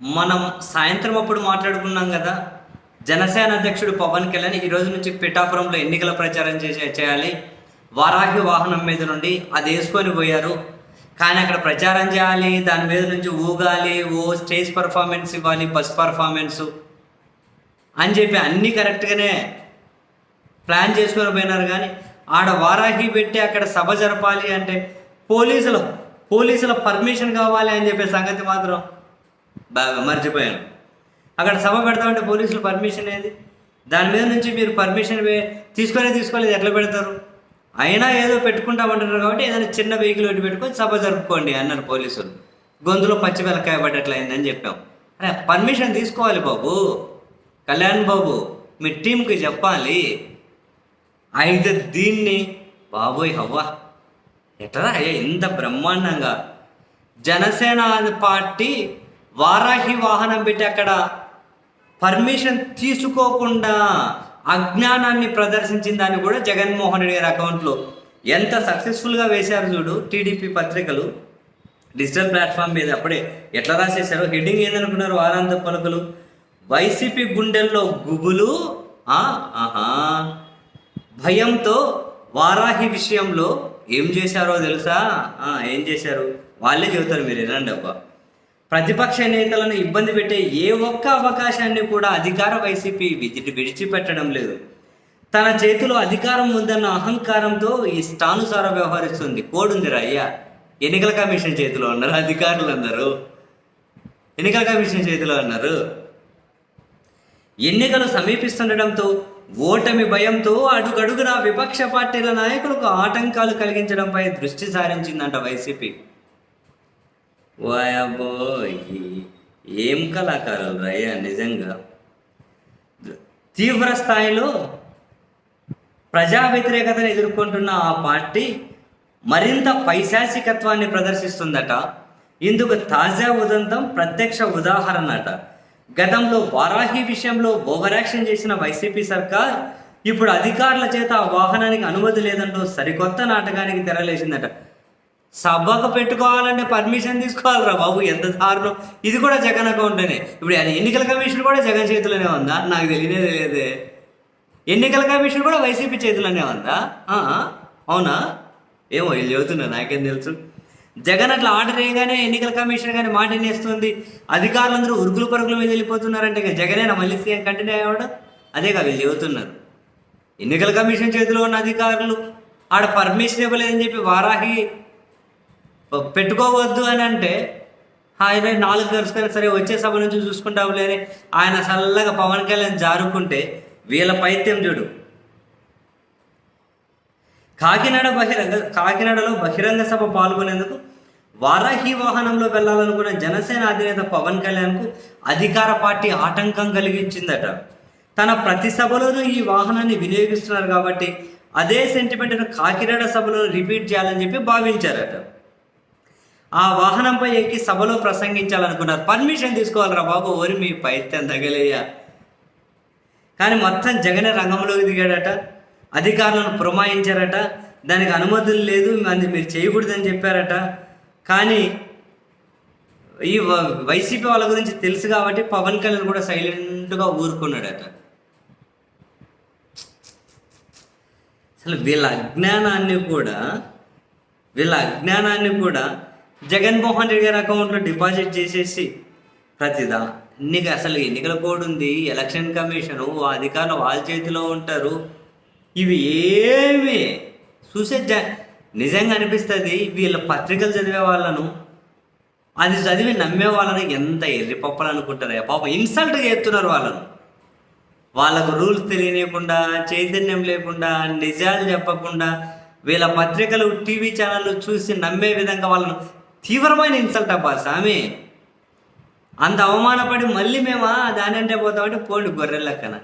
మనం సాయంత్రం అప్పుడు మాట్లాడుకున్నాం కదా. జనసేన అధ్యక్షుడు పవన్ కళ్యాణ్ ఈ రోజు నుంచి పిఠాపురంలో ఎన్నికల ప్రచారం చేసే చేయాలి. వారాహి వాహనం మీద నుండి అది వేసుకొని పోయారు. కానీ అక్కడ ప్రచారం చేయాలి. దాని మీద నుంచి ఊగాలి. ఓ స్టేజ్ పర్ఫార్మెన్స్ ఇవ్వాలి బస్ పర్ఫార్మెన్స్ అని చెప్పి అన్నీ కరెక్ట్గానే ప్లాన్ చేసుకొని పోయినారు. కానీ ఆడ వారాహి పెట్టి అక్కడ సభ జరపాలి అంటే పోలీసులు పోలీసుల పర్మిషన్ కావాలి అని చెప్పే సంగతి మాత్రం బాగా మర్చిపోయాను అక్కడ సభ పెడతామంటే పోలీసులు పర్మిషన్ ఏది? దాని మీద నుంచి మీరు పర్మిషన్ తీసుకొని తీసుకోలేదు ఎట్లా పెడతారు? అయినా ఏదో పెట్టుకుంటామంటున్నారు కాబట్టి ఏదైనా చిన్న వెహికల్ ఒకటి పెట్టుకొని సభ జరుపుకోండి అన్నారు పోలీసులు. గొంతులో పచ్చి వెలకాయ పడ్డట్లయిందని చెప్పాం. అరే పర్మిషన్ తీసుకోవాలి బాబు. కళ్యాణ్ బాబు మీ టీంకి చెప్పాలి. అయితే దీన్ని బాబోయ్ హవ్వా. ఎట్లా అయ్యా ఇంత బ్రహ్మాండంగా. జనసేన పార్టీ వారాహి వాహనం పెట్టి అక్కడ పర్మిషన్ తీసుకోకుండా అజ్ఞానాన్ని ప్రదర్శించిన దాన్ని కూడా జగన్మోహన్ రెడ్డి గారి అకౌంట్లో ఎంత సక్సెస్ఫుల్గా వేశారు చూడు టీడీపీ పత్రికలు. డిజిటల్ ప్లాట్ఫామ్ మీద అప్పుడే ఎట్లా రాసేశారు? హెడ్డింగ్ ఏందనుకున్నారు? వారాంత పలుకులు. వైసీపీ గుండెల్లో గుబులు ఆహా. భయంతో వారాహి విషయంలో ఏం చేశారో తెలుసా? ఏం చేశారు? వాళ్ళే చెబుతారు మీరు వినండి అబ్బా. ప్రతిపక్ష నేతలను ఇబ్బంది పెట్టే ఏ ఒక్క అవకాశాన్ని కూడా అధికార వైసీపీ విధి విడిచిపెట్టడం లేదు. తన చేతిలో అధికారం ఉందన్న అహంకారంతో ఈ స్థానుసార వ్యవహరిస్తుంది. కోడుందిరా అయ్యా. ఎన్నికల కమిషన్ చేతిలో ఉన్నారు అధికారులు అందరూ ఎన్నికల కమిషన్ చేతిలో ఉన్నారు ఎన్నికలు సమీపిస్తుండటంతో ఓటమి భయంతో అడుగడుగున విపక్ష పార్టీల నాయకులకు ఆటంకాలు కలిగించడంపై దృష్టి సారించిందంట వైసీపీ. వాయబ్బో ఏం కళాకారులు రయ్యా నిజంగా? తీవ్ర స్థాయిలో ప్రజా వ్యతిరేకతను ఎదుర్కొంటున్న ఆ పార్టీ మరింత పైశాచికత్వాన్ని ప్రదర్శిస్తుందట. ఇందుకు తాజా ఉదంతం ప్రత్యక్ష ఉదాహరణ అట. గతంలో వారాహి విషయంలో ఓవర్ యాక్షన్ చేసిన వైసీపీ సర్కార్ ఇప్పుడు అధికారుల చేత ఆ వాహనానికి అనుమతి లేదంటూ సరికొత్త నాటకానికి తెరలేసిందట సభకు పెట్టుకోవాలంటే పర్మిషన్ తీసుకోవాలిరా బాబు ఎంత దారుణం. ఇది కూడా జగన్ అకౌంటేనే ఇప్పుడు అది ఎన్నికల కమిషన్ కూడా జగన్ చేతిలోనే ఉందా? నాకు తెలియనే తెలియదే. ఎన్నికల కమిషన్ కూడా వైసీపీ చేతిలోనే ఉందా? అవునా? ఏమో వీళ్ళు చెబుతున్నా నాకేం తెలుసు. జగన్ అట్లా ఆర్డర్ వేయగానే ఎన్నికల కమిషన్ కానీ మాట ఎన్నేస్తుంది అధికారులందరూ ఉరుకులు పరుగుల మీద వెళ్ళిపోతున్నారంటే ఇక జగనేనా మళ్ళీ సీఎం కంటిన్యూ అవ్వడం అదేగా వీళ్ళు చెబుతున్నారు. ఎన్నికల కమిషన్ చేతిలో ఉన్న అధికారులు ఆడ పర్మిషన్ ఇవ్వలేదని చెప్పి వారాహి పెట్టుకోవద్దు అని అంటే ఆయన నాలుగు కలుసుకొని సరే వచ్చే సభ నుంచి చూసుకుంటావులే లేని ఆయన చల్లగా పవన్ కళ్యాణ్ జారుకుంటే వీళ్ళ పైత్యం చూడు. కాకినాడ బహిరంగ కాకినాడలో బహిరంగ సభ పాల్గొనేందుకు వారాహి వాహనంలో వెళ్ళాలనుకున్న జనసేన అధినేత పవన్ కళ్యాణ్కు అధికార పార్టీ ఆటంకం కలిగించిందట. తన ప్రతి సభలోనూ ఈ వాహనాన్ని వినియోగిస్తున్నారు కాబట్టి అదే సెంటిమెంట్ను కాకినాడ సభలో రిపీట్ చేయాలని చెప్పి భావించారట. ఆ వాహనంపై ఎక్కి సభలో ప్రసంగించాలనుకున్నారు. పర్మిషన్ తీసుకోవాలిరా బాబు? ఓరి మీ పైత్యం తగలేయ కానీ మొత్తం జగనే రంగంలోకి దిగాడట. అధికారులను పురమాయించారట. దానికి అనుమతులు లేదు. అది మీరు చేయకూడదని చెప్పారట. కానీ ఈ వైసీపీ వాళ్ళ గురించి తెలుసు కాబట్టి పవన్ కళ్యాణ్ కూడా సైలెంట్గా ఊరుకున్నాడట. అసలు వీళ్ళ అజ్ఞానాన్ని కూడా వీళ్ళ అజ్ఞానాన్ని కూడా జగన్మోహన్ రెడ్డి గారి అకౌంట్లో డిపాజిట్ చేసేసి ప్రతిదా? నీకు అసలు ఎన్నికల కోడ్ ఉంది ఎలక్షన్ కమిషను అధికారులు వాళ్ళ చేతిలో ఉంటారు. ఇవి ఏమి చూసే జ నిజంగా అనిపిస్తుంది వీళ్ళ పత్రికలు చదివే వాళ్ళను అది చదివి నమ్మే వాళ్ళని ఎంత ఎర్రిపప్పలు అనుకుంటారు పాపం ఇన్సల్ట్ చేస్తున్నారు వాళ్ళను. వాళ్ళకు రూల్స్ తెలియనియకుండా చైతన్యం లేకుండా నిజాలు చెప్పకుండా వీళ్ళ పత్రికలు టీవీ ఛానళ్ళు చూసి నమ్మే విధంగా వాళ్ళను తీవ్రమైన ఇన్సల్ట్ అబ్బా స్వామి అంత అవమానపడి మళ్ళీ మేమా దాని అంటే పోతామంటే పోండి గొర్రెల లెక్కన.